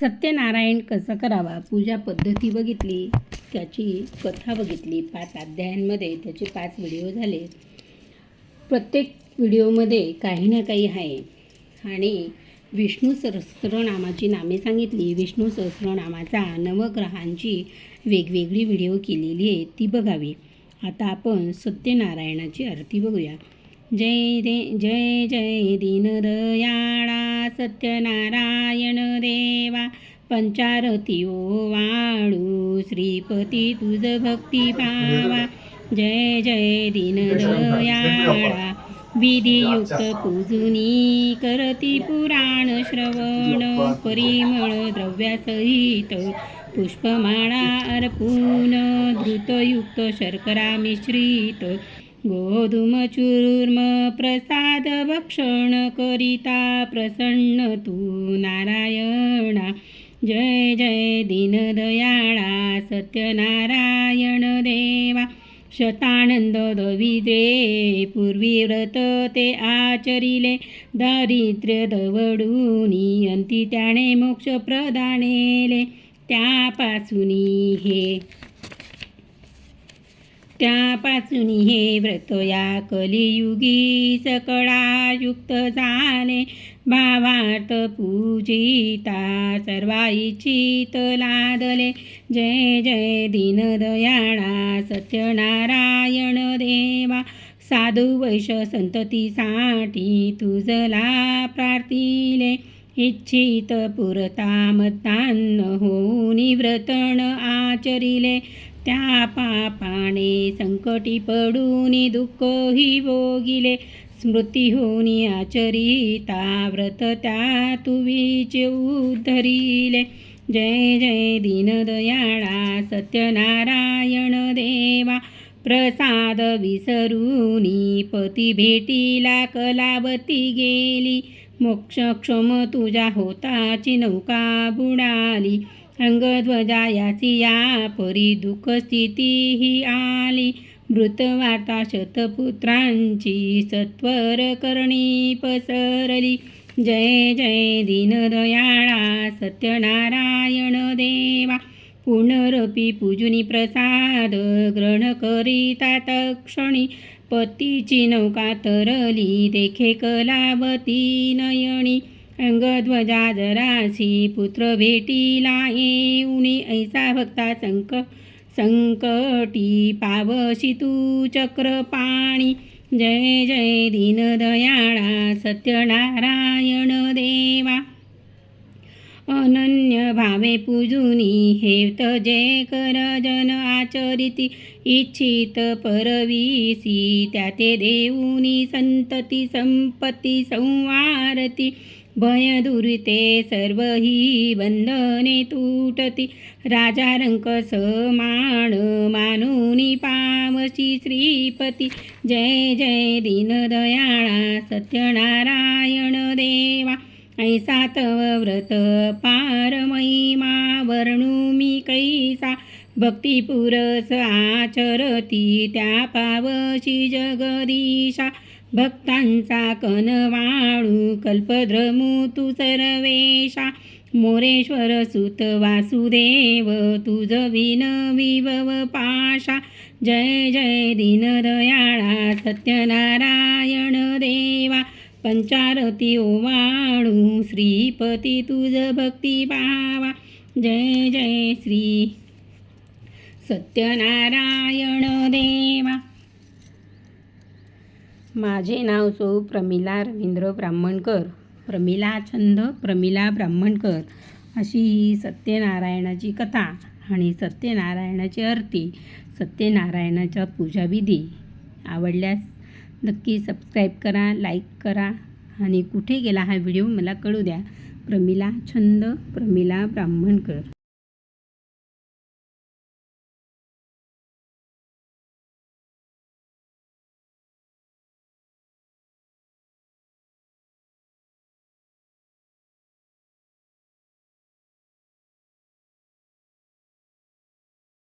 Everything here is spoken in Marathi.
सत्यनारायण कसं करावा? पूजा पद्धती बघितली त्याची कथा बघितली पाच अध्यायांमध्ये त्याचे पाच व्हिडिओ झाले. प्रत्येक व्हिडिओमध्ये काही ना काही आहे. आणि विष्णू सहस्रनामाची नामे सांगितली. विष्णू सहस्रनामाचा नवग्रहांची वेगवेगळी व्हिडिओ केलेली आहे ती बघावी. आता आपण सत्यनारायणाची आरती बघूया. जय रे जय जय दीनदयाळा सत्यनारायण देवा पंचारती ओ वाळू श्रीपती तुझ भक्ती पावा. जय जय दीनदयाळा विधियुक्त पूजुनी करती पुराण श्रवण. परिमळ द्रव्यासहित पुष्पमाळा अर्पून. धृतयुक्त शर्करा मिश्रित. गोधूम चूर्म प्रसाद भक्षण करिता प्रसन्न तू नारायणा। जय जय दीनदयाळा सत्यनारायण देवा। शतानंद दविद्रे पूर्वी व्रत ते आचरिले। दारिद्र्य दवडूनी अंती त्याने मोक्ष प्रदानेले। त्यापासूनी हे त्यापासून हे व्रत या कलियुगी सकळायुक्त झाले. भावार्थ पूजिता सर्वा इच्छित लादले. जय जय दीनदयाळा सत्यनारायण देवा. साधू वैश संततीसाठी तुझला प्रार्थिले. इच्छित पुरता मतान्न होऊन व्रतण आचरिले. त्या पापाने संकटी पडून दुःख ही भोगिले. स्मृती होनी आचरिता व्रत त्या तुवीचे उद्धरिले जय जय दीनदयाळा सत्यनारायण देवा. प्रसाद विसरूनी पती भेटीला कलावती गेली. मोक्षक्षम तुझ्या होताची नौका बुडाली. अंगध्वजायासी या परी दुःख स्थिती ही आली. मृतवार्ता शतपुत्रांची सत्वर करणी पसरली. जय जय दीनदयाळा सत्यनारायण देवा. पुनरपी पूजुनी प्रसाद ग्रहण करीता तक्षणी पतीची नौका तरली. देखे कलावती नयणी अंगध्वजा जरासी पुत्र भेटीला येऊनी ऐसा भक्ता संक संकटी पावशी तू चक्रपाणी. जय जय दीनदयाळा सत्यनारायण देवा. अनन्य भावे पूजुनी हे तजे कर जन आचरिती. इच्छित परवीसी त्या ते देऊनी संतती संपत्ती संवारती. भयदुरिते सर्व ही बंधने तुटती. राजा रंक समान मानुनी पावशी श्रीपती. जय जय दीनदयाळा सत्यनारायण देवा. ऐसा तव व्रत पार महिमा वर्णुमी कैसा. भक्तिपुरस आचरती त्या पावशी जगदीशा. भक्तांचा कनवाळू कल्पद्रमू तू सर्वेशा. मोरेश्वर सुत वासुदेव तुझ विन विभव पाशा. जय जय दीनदयाळा सत्यनारायण देवा. पंचारती ओवाळू श्रीपती तुझ भक्ती पावा. जय जय श्री सत्यनारायण देवा. माझे नाव सौ प्रमिला रवींद्र ब्राह्मणकर. प्रमिला छंद प्रमिला ब्राह्मणकर अशी ही सत्यनारायणाची कथा आणि सत्यनारायणाची आरती सत्यनारायणाच्या पूजाविधी. आवडल्यास नक्की सबस्क्राईब करा लाईक करा आणि कुठे गेला हा व्हिडिओ मला कळू द्या. प्रमिला छंद प्रमिला ब्राह्मणकर.